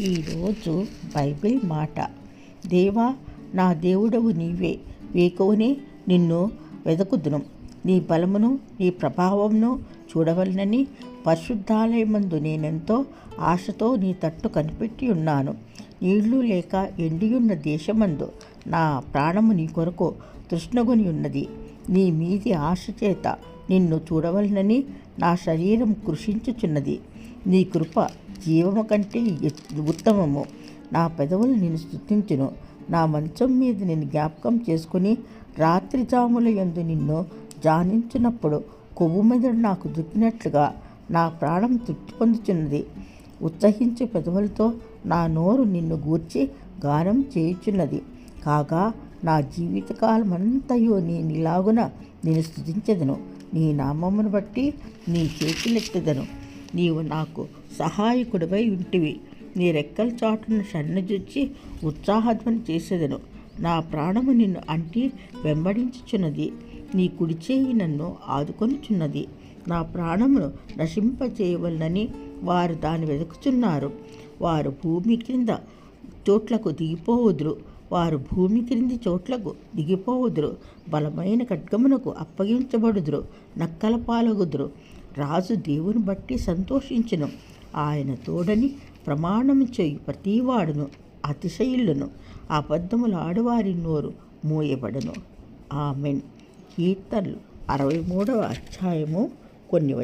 ఈరోజు బైబిల్ మాట. దేవా నా దేవుడవు నీవే. వేకువనే నిన్ను వెదకుదును. నీ బలమును నీ ప్రభావమును చూడవలనని పరిశుద్ధాలయమందు నేనెంతో ఆశతో నీ తట్టు కనిపెట్టి ఉన్నాను. నీళ్ళు లేక ఎండియున్న దేశమందు నా ప్రాణము నీ కొరకు తృష్ణగుని ఉన్నది. నీ మీది ఆశ చేత నిన్ను చూడవలనని నా శరీరం కృషించుచున్నది. నీ కృప జీవము కంటే ఉత్తమము. నా పెదవులు నేను స్థుతించును నా మంచం మీద నేను జ్ఞాపకం చేసుకుని రాత్రి జాముల యందు నిన్ను జానించినప్పుడు కొవ్వు మెదడు నాకు దుక్కినట్లుగా నా ప్రాణం తృప్తి పొందుచున్నది. ఉత్సహించే పెదవులతో నా నోరు నిన్ను గూర్చి గానం చేయుచున్నది. కాగా నా జీవితకాలమంతయో నేను ఇలాగున నేను స్థుతించదను నీ నామమును బట్టి నీ చేతులెత్తదను. నీవు నాకు సహాయకుడివై ఉంటివి. నీ రెక్కల చాటును సన్నజుచ్చి ఉత్సాహధ్వని చేసేదను. నా ప్రాణము నిన్ను అంటి వెంబడించుచున్నది. నీ కుడి చేయి నన్ను ఆదుకొనిచున్నది. నా ప్రాణమును నశింపచేయవలనని వారు దాన్ని వెతుకుచున్నారు వారు భూమి క్రింద చోట్లకు దిగిపోవుదురు. వారు భూమి క్రింది చోట్లకు దిగిపోవుదురు. బలమైన ఖడ్గమునకు అప్పగించబడుదురు. నక్కల పాలగుదురు. రాజు దేవుని బట్టి సంతోషించును. ఆయన తోడని ప్రమాణము చేయు ప్రతివాడును అతిశయిల్లును అబద్ధములు ఆడువారి నోరు మూయబడను. ఆమెన్. కీర్తనలు అరవై మూడవ అధ్యాయము కొన్ని